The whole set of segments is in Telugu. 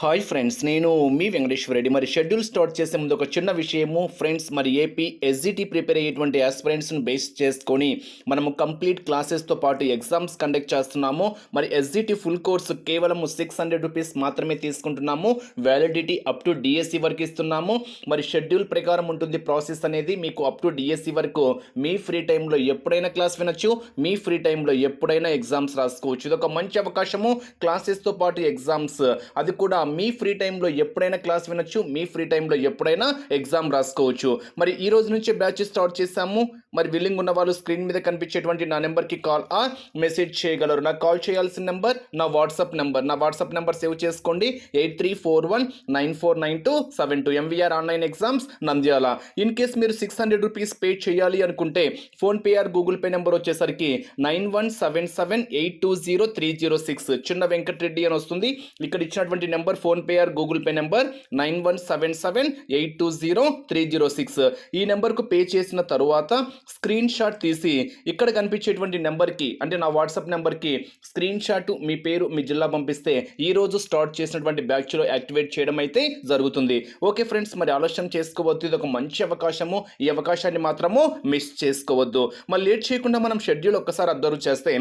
హాయ్ ఫ్రెండ్స్ నేను మీ వెంకటేశ్వర రెడ్డి. మరి షెడ్యూల్ స్టార్ట్ చేసే ముందు ఒక చిన్న విషయము. ఫ్రెండ్స్ మరి ఏపీ ఎస్జిటి ప్రిపేర్ అయ్యేటువంటి ఆస్పిరెంట్స్ను బేస్ చేసుకొని మనము కంప్లీట్ క్లాసెస్తో పాటు ఎగ్జామ్స్ కండక్ట్ చేస్తున్నాము. మరి ఎస్జిటి ఫుల్ కోర్సు కేవలం సిక్స్ హండ్రెడ్ రూపీస్ మాత్రమే తీసుకుంటున్నాము. వ్యాలిడిటీ అప్ టు డిఎస్సి వరకు ఇస్తున్నాము. మరి షెడ్యూల్ ప్రకారం ఉంటుంది ప్రాసెస్ అనేది. మీకు అప్ టు డిఎస్సి వరకు మీ ఫ్రీ టైంలో ఎప్పుడైనా క్లాస్ వినొచ్చు. మీ ఫ్రీ టైంలో ఎప్పుడైనా ఎగ్జామ్స్ రాసుకోవచ్చు. ఇది ఒక మంచి అవకాశము. క్లాసెస్తో పాటు ఎగ్జామ్స్ అది కూడా మీ ఫ్రీ టైంలో ఎప్పుడైనా క్లాస్ వినొచ్చు మీ ఫ్రీ టైంలో ఎప్పుడైనా ఎగ్జామ్ రాసుకోవచ్చు. మరి ఈ రోజు నుంచి బ్యాచ్ స్టార్ట్ చేశాము. మరి విల్లింగ్ ఉన్న వాళ్ళు స్క్రీన్ మీద కనిపించేటువంటి నా నెంబర్కి కాల్ ఆ మెసేజ్ చేయగలరు. నాకు కాల్ చేయాల్సిన నెంబర్ నా వాట్సాప్ నెంబర్ నా వాట్సాప్ నెంబర్ సేవ్ చేసుకోండి. Eight three four one nine four nine two seven two MVR online exams Nandyal. In case మీరు సిక్స్ హండ్రెడ్ రూపీస్ పే చేయాలి అనుకుంటే PhonePe or Google Pay number వచ్చేసరికి nine one seven seven eight two zero three zero six చిన్న వెంకటరెడ్డి అని వస్తుంది. ఇక్కడ ఇచ్చినటువంటి number PhonePe or Google Pay number nine one seven seven eight two zero three zero six. ఈ నెంబర్కు పే చేసిన తరువాత స్క్రీన్ షాట్ తీసి ఇక్కడ కనిపించేటువంటి నెంబర్కి అంటే నా వాట్సాప్ నెంబర్కి స్క్రీన్ షాట్ మీ పేరు మీ జిల్లా పంపిస్తే ఈ రోజు స్టార్ట్ చేసినటువంటి బ్యాచ్లో యాక్టివేట్ చేయడం అయితే జరుగుతుంది. ఓకే ఫ్రెండ్స్ మరి ఆలస్యం చేసుకోవద్దు. ఇది ఒక మంచి అవకాశము. ఈ అవకాశాన్ని మాత్రము మిస్ చేసుకోవద్దు. మళ్ళీ లేట్ చేయకుండా మనం షెడ్యూల్ ఒక్కసారి అబ్జర్వ్ చేస్తే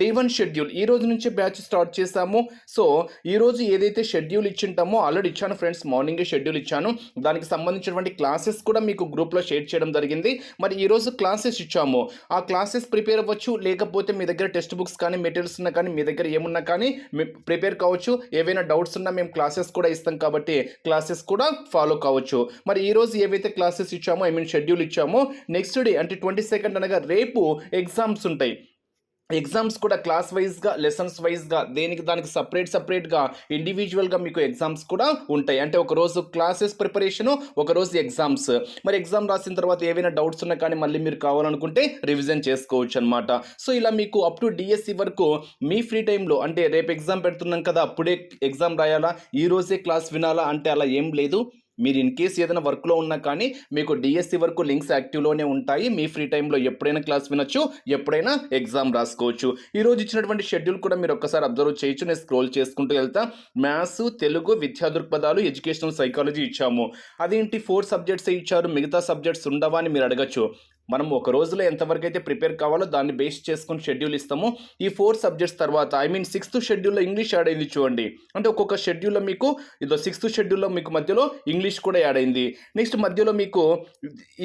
డే వన్ షెడ్యూల్ ఈ రోజు నుంచి బ్యాచ్ స్టార్ట్ చేశాము. సో ఈరోజు ఏదైతే ఏదైతే షెడ్యూల్ ఇచ్చింటామో ఆల్రెడీ ఇచ్చాను ఫ్రెండ్స్ మార్నింగే షెడ్యూల్ ఇచ్చాను. దానికి సంబంధించినటువంటి క్లాసెస్ కూడా మీకు గ్రూప్లో షేర్ చేయడం జరిగింది. మరి ఈరోజు క్లాసెస్ ఇచ్చాము. ఆ క్లాసెస్ ప్రిపేర్ అవ్వచ్చు లేకపోతే మీ దగ్గర టెక్స్ట్ బుక్స్ కానీ మెటీరియల్స్ ఉన్నా కానీ మీ దగ్గర ఏమున్నా కానీ ప్రిపేర్ కావచ్చు. ఏవైనా డౌట్స్ ఉన్నా మేము క్లాసెస్ కూడా ఇస్తాం కాబట్టి క్లాసెస్ కూడా ఫాలో కావచ్చు. మరి ఈరోజు ఏవైతే క్లాసెస్ ఇచ్చామో ఐ మీన్ షెడ్యూల్ ఇచ్చామో నెక్స్ట్ డే అంటే ట్వంటీ సెకండ్ అనగా రేపు ఎగ్జామ్స్ ఉంటాయి. ఎగ్జామ్స్ కూడా క్లాస్ వైజ్గా లెసన్స్ వైజ్గా దేనికి దానికి సపరేట్ సపరేట్గా ఇండివిజువల్గా మీకు ఎగ్జామ్స్ కూడా ఉంటాయి. అంటే ఒకరోజు క్లాసెస్ ప్రిపరేషను ఒక రోజు ఎగ్జామ్స్ మరి ఎగ్జామ్ రాసిన తర్వాత ఏవైనా డౌట్స్ ఉన్నా కానీ మళ్ళీ మీరు కావాలనుకుంటే రివిజన్ చేసుకోవచ్చు అనమాట సో ఇలా మీకు అప్ టు డిఎస్సి వరకు మీ ఫ్రీ టైంలో అంటే రేపు ఎగ్జామ్ పెడుతున్నాం కదా అప్పుడే ఎగ్జామ్ రాయాలా ఈ రోజే క్లాస్ వినాలా అంటే అలా ఏం లేదు. మీరు ఇన్ కేస్ ఏదైనా వర్క్లో ఉన్నా కానీ మీకు డిఎస్సి వరకు లింక్స్ యాక్టివ్లోనే ఉంటాయి. మీ ఫ్రీ టైంలో ఎప్పుడైనా క్లాస్ వినొచ్చు ఎప్పుడైనా ఎగ్జామ్ రాసుకోవచ్చు. ఈరోజు ఇచ్చినటువంటి షెడ్యూల్ కూడా మీరు ఒక్కసారి అబ్జర్వ్ చేయొచ్చు. నేను స్క్రోల్ చేసుకుంటూ వెళ్తా. మ్యాథ్స్ తెలుగు విద్యా దృక్పథాలు ఎడ్యుకేషనల్ సైకాలజీ ఇచ్చాము. అదేంటి? ఫోర్ సబ్జెక్ట్స్ ఇచ్చారు? మిగతా సబ్జెక్ట్స్ ఉండవా అని మీరు అడగచ్చు. మనం ఒక రోజులో ఎంతవరకు అయితే ప్రిపేర్ కావాలో దాన్ని బేస్ చేసుకుని షెడ్యూల్ ఇస్తాము. ఈ ఫోర్ సబ్జెక్ట్స్ తర్వాత ఐ మీన్ సిక్స్త్ షెడ్యూల్లో ఇంగ్లీష్ యాడ్ అయింది చూడండి. అంటే ఒక్కొక్క షెడ్యూల్లో మీకు ఇదో సిక్స్త్ షెడ్యూల్లో మీకు మధ్యలో ఇంగ్లీష్ కూడా యాడ్ అయింది. నెక్స్ట్ మధ్యలో మీకు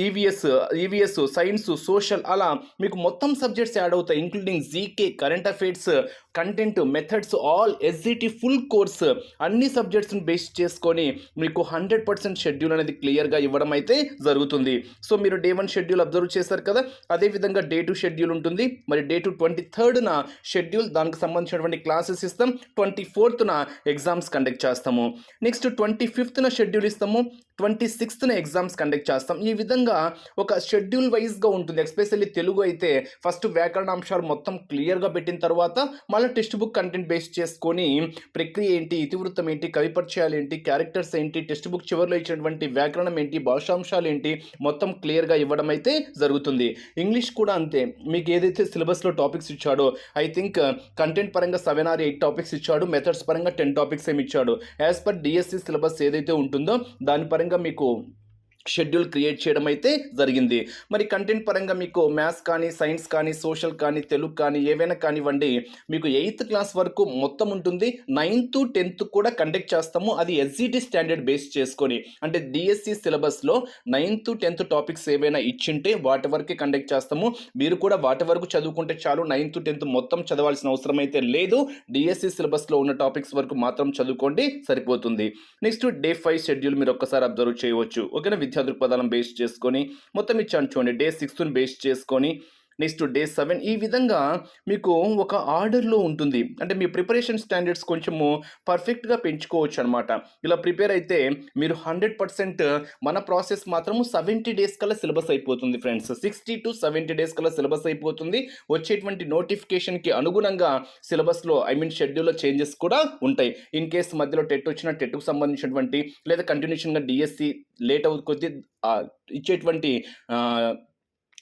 ఈవీఎస్ ఈవీఎస్ సైన్స్ సోషల్ అలా మీకు మొత్తం సబ్జెక్ట్స్ యాడ్ అవుతాయి including GK current affairs content methods all SGT full course అన్ని సబ్జెక్ట్స్ని బేస్ చేసుకొని మీకు హండ్రెడ్ పర్సెంట్ షెడ్యూల్ అనేది క్లియర్గా ఇవ్వడం అయితే జరుగుతుంది. సో మీరు డే వన్ షెడ్యూల్ అబ్జర్వ్ చేశారు కదా అదేవిధంగా డే టూ షెడ్యూల్ ఉంటుంది. మరి డే టూ ట్వంటీ థర్డ్న షెడ్యూల్ దానికి సంబంధించినటువంటి క్లాసెస్ ఇస్తాం. ట్వంటీ ఫోర్త్న ఎగ్జామ్స్ కండక్ట్ చేస్తాము. నెక్స్ట్ ట్వంటీ ఫిఫ్త్న షెడ్యూల్ ఇస్తాము. ట్వంటీ సిక్స్త్న ఎగ్జామ్స్ కండక్ట్ చేస్తాం. ఈ విధంగా ఒక షెడ్యూల్ వైజ్గా ఉంటుంది. ఎస్పెషల్లీ తెలుగు అయితే ఫస్ట్ వ్యాకరణ అంశాలు మొత్తం క్లియర్గా పెట్టిన తర్వాత మళ్ళీ టెక్స్ట్ బుక్ కంటెంట్ బేస్ చేసుకొని ప్రక్రియ ఏంటి ఇతివృత్తం ఏంటి కవి పరిచయాలు ఏంటి క్యారెక్టర్స్ ఏంటి టెక్స్ట్ బుక్ చివరిలో ఇచ్చినటువంటి వ్యాకరణం ఏంటి భాషాంశాలు ఏంటి మొత్తం క్లియర్గా ఇవ్వడం అయితే జరుగుతుంది. ఇంగ్లీష్ కూడా అంతే. మీకు ఏదైతే సిలబస్లో టాపిక్స్ ఇచ్చాడో ఐ థింక్ కంటెంట్ పరంగా సెవెన్ ఆర్ ఎయిట్ టాపిక్స్ ఇచ్చాడు మెథడ్స్ పరంగా టెన్ టాపిక్స్ ఏమి ఇచ్చాడు. యాజ్ పర్ డిఎస్సి సిలబస్ ఏదైతే ఉంటుందో దాని పరంగా మీకు షెడ్యూల్ క్రియేట్ చేయడం అయితే జరిగింది. మరి కంటెంట్ పరంగా మీకు మ్యాథ్స్ కానీ సైన్స్ కానీ సోషల్ కానీ తెలుగు కానీ ఏవైనా కానివ్వండి మీకు ఎయిత్ క్లాస్ వరకు మొత్తం ఉంటుంది. నైన్త్ టెన్త్ కూడా కండక్ట్ చేస్తాము. అది ఎస్జిటి స్టాండర్డ్ బేస్ చేసుకొని. అంటే డిఎస్సి సిలబస్లో నైన్త్ టెన్త్ టాపిక్స్ ఏవైనా ఇచ్చింటే వాటి వరకే కండక్ట్ చేస్తాము. మీరు కూడా వాటి వరకు చదువుకుంటే చాలు. నైన్త్ టెన్త్ మొత్తం చదవాల్సిన అవసరం అయితే లేదు. డిఎస్సి సిలబస్లో ఉన్న టాపిక్స్ వరకు మాత్రం చదువుకోండి సరిపోతుంది. నెక్స్ట్ డే ఫైవ్ షెడ్యూల్ మీరు ఒక్కసారి అబ్జర్వ్ చేయవచ్చు. ఓకేనా విద్యా దృక్పథాలను బేస్ చేసుకొని మొత్తం ఇచ్చాను చూడండి డే సిక్స్త్ని బేస్ చేసుకొని నెక్స్ట్ డే సెవెన్ ఈ విధంగా మీకు ఒక ఆర్డర్లో ఉంటుంది. అంటే మీ ప్రిపరేషన్ స్టాండర్డ్స్ కొంచెము పర్ఫెక్ట్గా పెంచుకోవచ్చు అనమాట ఇలా ప్రిపేర్ అయితే మీరు హండ్రెడ్ పర్సెంట్ మన ప్రాసెస్ మాత్రము సెవెంటీ డేస్ కల్లా సిలబస్ అయిపోతుంది friends sixty to seventy days కల్లా సిలబస్ అయిపోతుంది. వచ్చేటువంటి నోటిఫికేషన్కి అనుగుణంగా సిలబస్లో ఐ మీన్ షెడ్యూల్లో చేంజెస్ కూడా ఉంటాయి. ఇన్ కేస్ మధ్యలో టెట్ వచ్చిన టెట్కు సంబంధించినటువంటి లేదా కంటిన్యూషన్గా డిఎస్సి లేట్ అవు కొద్దీ ఇచ్చేటువంటి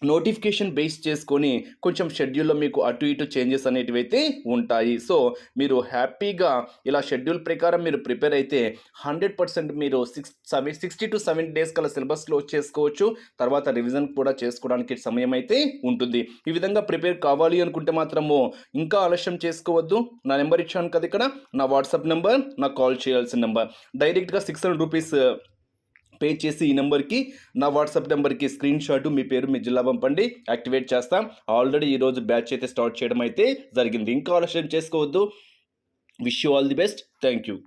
నోటిఫికేషన్ బేస్ చేసుకొని కొంచెం షెడ్యూల్లో మీకు అటు ఇటు చేంజెస్ అనేటివి అయితే ఉంటాయి. సో మీరు హ్యాపీగా ఇలా షెడ్యూల్ ప్రకారం మీరు ప్రిపేర్ అయితే హండ్రెడ్ పర్సెంట్ మీరు six seven sixty to seven days కల సిలబస్ క్లోజ్ చేసుకోవచ్చు. తర్వాత రివిజన్ కూడా చేసుకోవడానికి సమయం అయితే ఉంటుంది. ఈ విధంగా ప్రిపేర్ కావాలి అనుకుంటే మాత్రము ఇంకా ఆలస్యం చేసుకోవద్దు. నా నెంబర్ ఇచ్చాను కదా ఇక్కడ. నా వాట్సాప్ నెంబర్ నాకు కాల్ చేయాల్సిన నెంబర్. డైరెక్ట్గా సిక్స్ హండ్రెడ్ రూపీస్ పే చేసి ఈ నెంబర్కి నా వాట్సాప్ నెంబర్కి స్క్రీన్ షాట్ మీ పేరు మీ జిల్లా పంపండి యాక్టివేట్ చేస్తాం. ఆల్రెడీ ఈరోజు బ్యాచ్ అయితే స్టార్ట్ చేయడం అయితే జరిగింది. ఇంకా ఆలస్యం చేసుకోవద్దు. Wish you all the best thank you